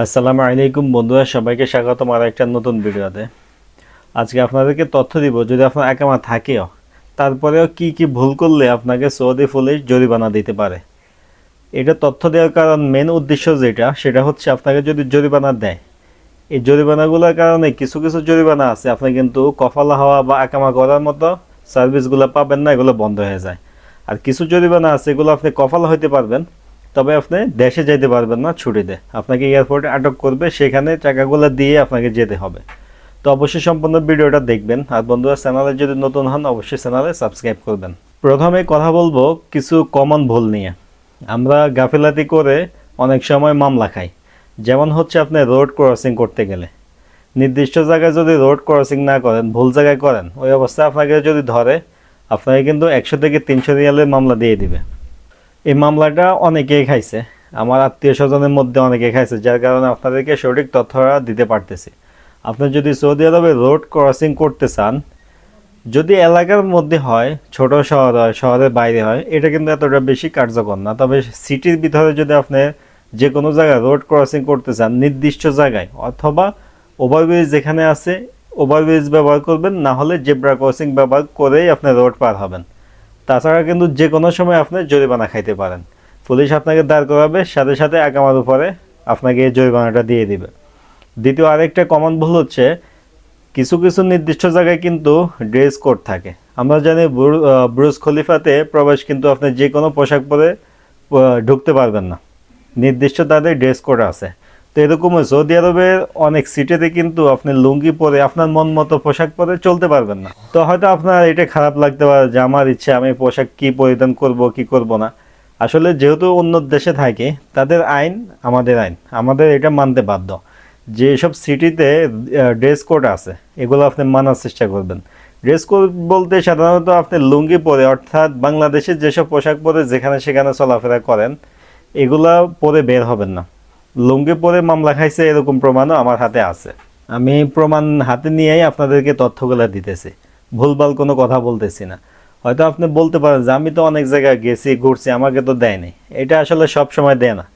আসসালামু আলাইকুম বন্ধুরা, সবাইকে স্বাগতম আর একটা নতুন ভিডিওতে। আজকে আপনাদেরকে তথ্য দিব, যদি আপনার একামা থাকেও। তারপরেও কি কি ভুল করলে আপনাকে সৌদি পুলিশ জরিমানা দিতে পারে? এটা তথ্য দেওয়ার কারণ মেন উদ্দেশ্য যেটা, সেটা হচ্ছে আপনাকে যদি জরিমানা দেয়, এই জরিমানাগুলোর কারণে কিছু কিছু জরিমানা আছে, আপনি কিন্তু কফালা হওয়া বা একামা করার মতো সার্ভিসগুলো পাবেন না, এগুলো বন্ধ হয়ে যায়। আর কিছু জরিমানা আছে, এগুলো আপনি কফালা হইতে পারবেন তবে আপনি দেশে যেতে পারবেন না, ছুটিতে। আপনাকে এয়ারপোর্টে আটক করবে, সেখানে টাকাগুলো দিয়ে আপনাকে যেতে হবে। তো অবশ্যই সম্পূর্ণ ভিডিওটা দেখবেন। আর বন্ধুরা চ্যানেলে যদি নতুন হন, অবশ্যই চ্যানেলে সাবস্ক্রাইব করবেন। প্রথমে কথা বলব কিছু কমন ভুল নিয়ে। আমরা গাফিলাতি করে অনেক সময় মামলা খাই। যেমন হচ্ছে আপনি রোড ক্রসিং করতে গেলে। নির্দিষ্ট জায়গায় যদি রোড ক্রসিং না করেন, ভুল জায়গায় করেন, ওই অবস্থায় আপনাকে যদি ধরে, আপনাকে কিন্তু একশো থেকে তিনশো রিয়ালের মামলা দিয়ে দিবে। এই মামলাটা অনেকেই খাইছে। আমার আত্মীয় স্বজনের মধ্যে অনেকে খাইছে, যার কারণে আপনাদেরকে সঠিক তথ্যটা দিতে পারতেছি। আপনি যদি সৌদি আরবে রোড ক্রসিং করতে চান, যদি এলাকার মধ্যে হয়, ছোট শহর হয়, শহরের বাইরে হয়, এটা কিন্তু এতটা বেশি কার্যকর না। তবে সিটির ভিতরে যদি আপনি যে কোনো জায়গায় রোড ক্রসিং করতে চান, নির্দিষ্ট জায়গায়, অথবা ওভারব্রিজ যেখানে আছে, ওভারব্রিজ ব্যবহার করবেন, না হলে জেব্রা ক্রসিং ব্যবহার করেই আপনি রোড পার হবেন। তাছাড়া কিন্তু যে কোনো সময় আপনি জরিমানা খাইতে পারেন। পুলিশ আপনাকে দাঁড় করাবে সাথে সাথে আগামার উপরে আপনাকে এই জরিমানাটা দিয়ে দিবে। দ্বিতীয় আরেকটা কমন ভুল হচ্ছে কিছু কিছু নির্দিষ্ট জায়গায় কিন্তু ড্রেস কোড থাকে। আমরা জানি বুর- আহ, খলিফাতে প্রবেশ কিন্তু আপনি যে কোনো পোশাক পরে ঢুকতে পারবেন না। নির্দিষ্ট তাদের ড্রেস কোড আছে। তো এরকম সৌদি আরবের অনেক সিটিতে কিন্তু আপনি লুঙ্গি পরে, আপনার মন মতো পোশাক পরে চলতে পারবেন না। তো হয়তো আপনার এটা খারাপ লাগতে পারে যে আমার ইচ্ছে, আমি পোশাক কি পরিধান করব, কি করব না। আসলে যেহেতু অন্য দেশে থাকে, তাদের আইন আমাদের আইন। আমাদের এটা মানতে বাধ্য। যেসব সিটিতে ড্রেস কোড আছে, এগুলো আপনি মানার চেষ্টা করবেন। ড্রেস কোড বলতে সাধারণত আপনি লুঙ্গি পরে, অর্থাৎ বাংলাদেশে যেসব পোশাক পরে যেখানে সেখানে চলাফেরা করেন, এগুলা পরে বের হবেন না। লুঙ্গি পরে মামলা খাইছে, এরকম প্রমাণও আমার হাতে আছে। আমি প্রমাণ হাতে নিয়েই আপনাদেরকে তথ্যগুলো দিতেছি। ভুলভাল কোনো কথা বলতেছি না। হয়তো আপনি বলতে পারেন যে, আমি তো অনেক জায়গায় গেছি, ঘুরছি, আমাকে তো দেয়নি। এটা আসলে সব সময় দেয় না।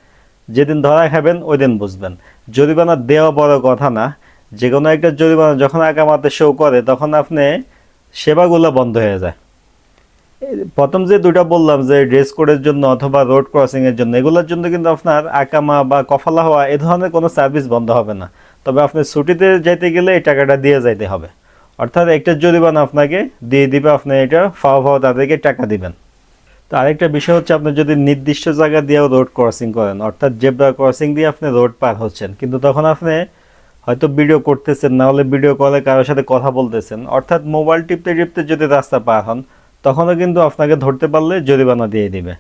যেদিন ধরা খাবেন ওই দিন বুঝবেন। জরিমানা দেওয়া বড় কথা না। যে কোনো একটা জরিমানা যখন আগামাতে শো করে, তখন আপনি সেবাগুলো বন্ধ হয়ে যায়। প্রথম যে দুটা বললাম, যে ড্রেস কোডের জন্য অথবা রোড ক্রসিং এর জন্য, এগুলোর জন্য কিন্তু আপনার আকামা বা কফালা হওয়া এ ধরনের কোনো সার্ভিস বন্ধ হবে না। তবে আপনি ছুটিতে যাইতে গেলে এই টাকাটা দিয়ে যাইতে হবে। অর্থাৎ একটা জরিমানা আপনাকে দিয়ে দিবে, আপনি এটা ফাওয়া ফাওয়া তাদেরকে টাকা দিবেন। তো আরেকটা বিষয় হচ্ছে, আপনি যদি নির্দিষ্ট জায়গা দিয়েও রোড ক্রসিং করেন, অর্থাৎ জেব্রা ক্রসিং দিয়ে আপনি রোড পার হচ্ছেন, কিন্তু তখন আপনি হয়তো ভিডিও করতেছেন, না হলে ভিডিও কলে কারোর সাথে কথা বলতেছেন, অর্থাৎ মোবাইল টিপতে টিপতে যদি রাস্তা পার হন তখনও কিন্তু আপনাকে ধরতে পারলে জরিমানা দিয়ে দিবে।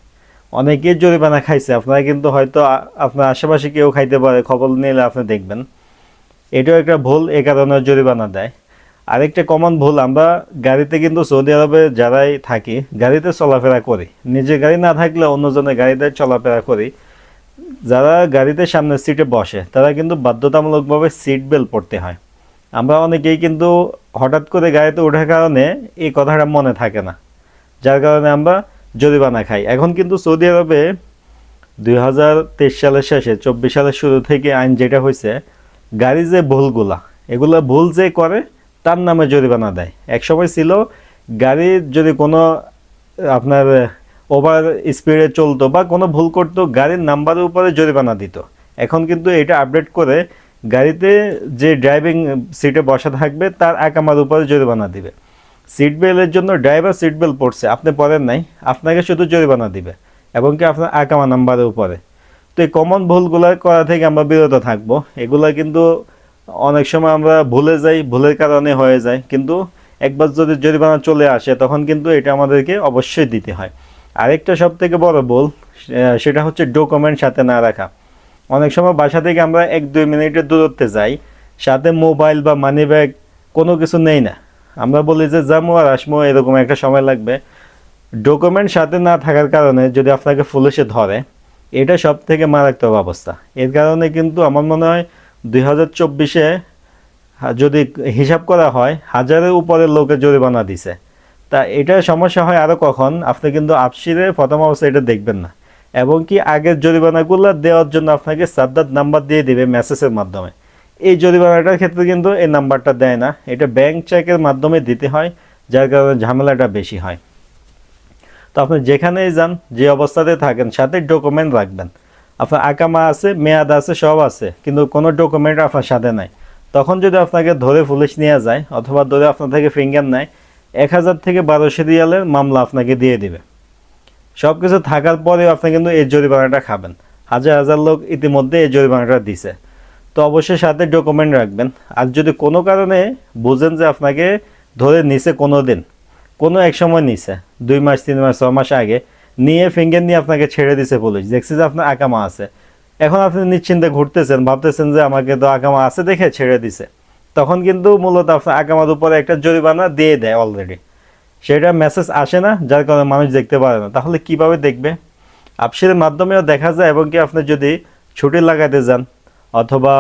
অনেকেই জরিমানা খাইছে। আপনারা কিন্তু হয়তো আপনার আশেপাশে কেউ খাইতে পারে, খবর নিলে আপনি দেখবেন। এটাও একটা ভুল, এ কারণে জরিমানা দেয়। আরেকটা কমন ভুল, আমরা গাড়িতে কিন্তু সৌদি আরবে যারাই থাকি, গাড়িতে চলাফেরা করি। নিজের গাড়ি না থাকলে অন্যজনের গাড়িতে চলাফেরা করি। যারা গাড়িতে সামনের সিটে বসে, তারা কিন্তু বাধ্যতামূলকভাবে সিট বেল্ট পড়তে হয়। আমরা অনেকেই কিন্তু হঠাৎ করে গাড়িতে ওঠার কারণে এই কথাটা মনে থাকে না। যার কারণে আমরা জরিমানা খাই। এখন কিন্তু সৌদি আরবে দুই হাজার তেইশ সালের শেষে, চব্বিশ সালের শুরু থেকে আইন যেটা হয়েছে গাড়ি যে ভুলগুলা, এগুলা ভুল যে করে, তার নামে জরিমানা দেয়। এক সময় ছিল, গাড়ি যদি কোনো, আপনার ওভার স্পিডে চলতো বা কোনো ভুল করতো, গাড়ির নাম্বারের উপরে জরিমানা দিত। এখন কিন্তু এটা আপডেট করে গাড়িতে যে ড্রাইভিং সিটে বসা থাকবে, তার একামার উপরে জরিমানা দিবে। সিট বেল্টের জন্য ড্রাইভার সিট বেল্ট পড়ছে আপনি পড়েন নাই, আপনাকে শুধু জরিমানা দিবে এবং কি আপনার আকামা নাম্বারের উপরে তো এই কমন ভুলগুলো করা থেকে আমরা বিরত থাকব। এগুলা কিন্তু অনেক সময় আমরা ভুলে যাই, ভুলের কারণে হয়ে যায়। কিন্তু একবার যদি জরিমানা চলে আসে, তখন কিন্তু এটা আমাদেরকে অবশ্যই দিতে হয়। আরেকটা সব থেকে বড় ভুল সেটা হচ্ছে ডকুমেন্ট সাথে না রাখা। অনেক সময় বাসা থেকে আমরা এক দুই মিনিটের দূরত্বে যাই, সাথে মোবাইল বা মানি ব্যাগ কোনো কিছু নেই না। আমরা বলি যে যাব আর আসমো এরকম একটা সময় লাগবে। ডকুমেন্ট সাথে না থাকার কারণে যদি আপনাকে পুলিশে ধরে, এটা সব থেকে মারাত্মক অবস্থা। এর কারণে কিন্তু আমার মনে হয় দুই হাজার চব্বিশে যদি হিসাব করা হয়, হাজারের উপরে লোকে জরিমানা দিছে। তা এটা সমস্যা হয় আরও কখন? আপনি কিন্তু আপসিরে প্রথম অবস্থায় এটা দেখবেন না। এবং কি আগের জরিমানাগুলো দেওয়ার জন্য আপনাকে সাদ্দার নাম্বার দিয়ে দেবে মেসেজের মাধ্যমে। এই জরিমানাটার ক্ষেত্রে কিন্তু এই নাম্বারটা দেয় না। এটা ব্যাংক চেকের মাধ্যমে দিতে হয়, যার কারণে ঝামেলাটা বেশি হয়। তো আপনি যেখানেই যান, যে অবস্থাতে থাকেন, সাথে ডকুমেন্ট রাখবেন। আপনার আকামা আছে, মেয়াদ আছে, সব আছে, কিন্তু কোনো ডকুমেন্ট আপনার সাথে নাই। তখন যদি আপনাকে ধরে পুলিশ নিয়ে যায়, অথবা ধরে আপনার থেকে ফিঙ্গার নেয়, এক হাজার থেকে বারোশো রিয়ালের মামলা আপনাকে দিয়ে দিবে। সব কিছু থাকার পরেও আপনি কিন্তু এই জরিমানাটা খাবেন। হাজার হাজার লোক ইতিমধ্যে এই জরিমানাটা দিছে। তো অবশ্যই সাথে ডকুমেন্ট রাখবেন। আর যদি কোনো কারণে বুঝেন যে আপনাকে ধরে নিছে কোনো দিন কোনো এক সময় নিছে, দুই মাস, তিন মাস ছ মাস আগে, নিয়ে ফিঙ্গার নিয়ে আপনাকে ছেড়ে দিছে পুলিশ দেখছি যে আপনার আকামা আছে। এখন আপনি নিশ্চিন্তে ঘুরতেছেন, ভাবতেছেন যে আমাকে তো আকামা আছে দেখে ছেড়ে দিছে। তখন কিন্তু মূলত আপনার আকামার উপরে একটা জরিমানা দিয়ে দেয় অলরেডি সেটা মেসেজ আসে না, যার কারণে মানুষ দেখতে পারে না। তাহলে কীভাবে দেখবে? আপসের মাধ্যমেও দেখা যায়, এবং কি আপনি যদি ছুটি লাগাতে যান অথবা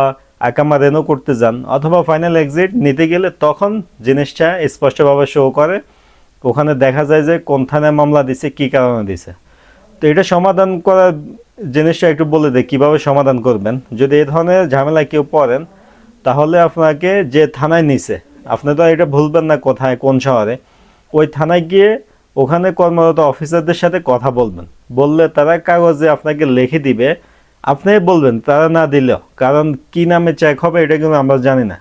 আকামা রেনো করতে যান, অথবা ফাইনাল এক্সিট নিতে গেলে তখন জিনিসটা স্পষ্টভাবে শো করে। ওখানে দেখা যায় যে কোন থানায় মামলা দিছে, কী কারণে দিছে। তো এটা সমাধান করার জিনিসটা একটু বলে দেয় কীভাবে সমাধান করবেন? যদি এই ধরনের ঝামেলা কেউ পড়েন, তাহলে আপনাকে যে থানায় নিছে, আপনি তো এটা ভুলবেন না কোথায়, কোন শহরে, ওই থানায় গিয়ে ওখানে কর্মরত অফিসারদের সাথে কথা বলবেন। বললে তারা কাগজে আপনাকে লিখে দিবে আপনি বলবেন, তারা না দিলেও। কারণ কি নামে চেক হবে এটা কিন্তু আমরা জানি না।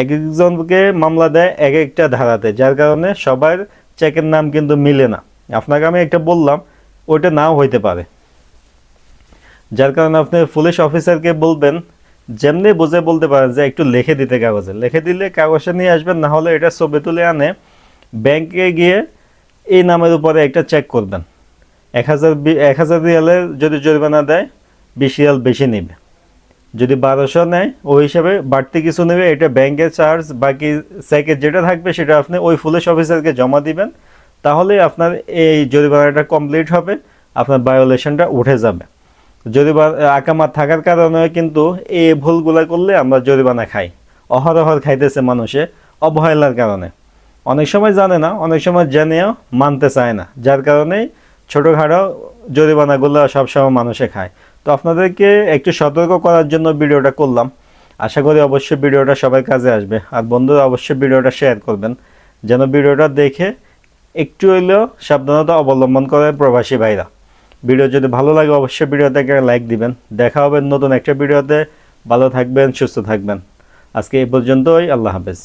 এক একজনকে মামলা দেয় এক একটা ধারাতে, যার কারণে সবার চেকের নাম কিন্তু মিলে না। আপনাকে আমি একটা বললাম, ওইটা নাও হইতে পারে। যার কারণে আপনি পুলিশ অফিসারকে বলবেন, যেমনি বুঝে বলতে পারেন যে একটু লিখে দিতে কাগজে। লিখে দিলে কাগজে নিয়ে আসবেন, না হলে এটা ছবি তুলে আনে ব্যাংকে গিয়ে এই নামের উপরে একটা চেক করবেন। এক হাজার এক হাজার রিয়ালের যদি জরিমানা দেয় বিশ রিয়াল বেশি নেবে। যদি বারোশো নেয়, ওই হিসাবে বাড়তি কিছু নেবে, এটা ব্যাংকের চার্জ, বাকি চেকের যেটা থাকবে সেটা আপনি ওই পুলিশ অফিসারকে জমা দিবেন। তাহলে আপনার এই জরিমানাটা কমপ্লিট হবে, আপনার ভায়োলেশনটা উঠে যাবে। জরিমানা আকামা থাকার কারণে কিন্তু এই ভুলগুলা করলে আমরা জরিমানা খাই। অহরহর খাইতেছে মানুষে, অবহেলার কারণে। অনেক সময় জানে না, অনেক সময় জেনেও মানতে চায় না। যার কারণে ছোটোখাটো জরিমানাগুলো সবসময় মানুষে খায়। তো আপনাদেরকে একটু সতর্ক করার জন্য ভিডিওটা করলাম। আশা করি অবশ্যই ভিডিওটা সবার কাজে আসবে। আর বন্ধুরা, অবশ্যই ভিডিওটা শেয়ার করবেন, যেন ভিডিওটা দেখে একটু হইলেও সাবধানতা অবলম্বন করে প্রবাসী ভাইরা। ভিডিও যদি ভালো লাগে, অবশ্যই ভিডিওতে একটা লাইক দিবেন। দেখা হবে নতুন একটা ভিডিওতে। ভালো থাকবেন, সুস্থ থাকবেন। আজকে এই পর্যন্তই, আল্লাহ হাফেজ।